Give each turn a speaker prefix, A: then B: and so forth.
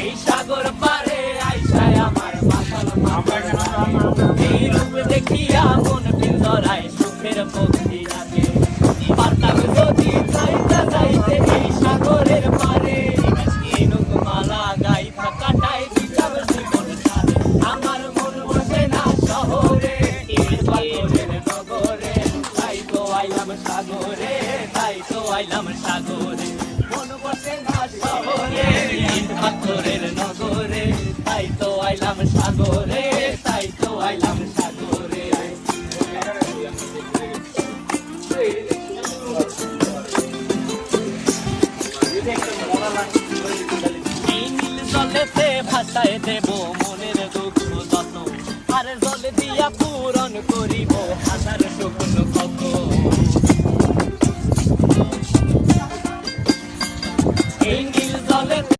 A: এই সাগর পারে আইসায় আমার মাতাল এই রূপ দেখিয়া মন পিন্দরায় সুখের পক্ষী লাগে পারতাম যদি যাইতে যাইতে এই সাগরের পারে মালা গাইতা কাটাই দিতাম জীবন সারে। আমার মন বসে না শহরে তাই তো আইলাম সাগরে, তাই তো আইলাম সাগরে। মন বসে না শহরে তাই তো আইলাম সাগরে, তাই তো আইলাম সাগরে। নীল জলেতে ভাসায় দেব মনের দুঃখ যত আর জল দিয়া পূরণ করি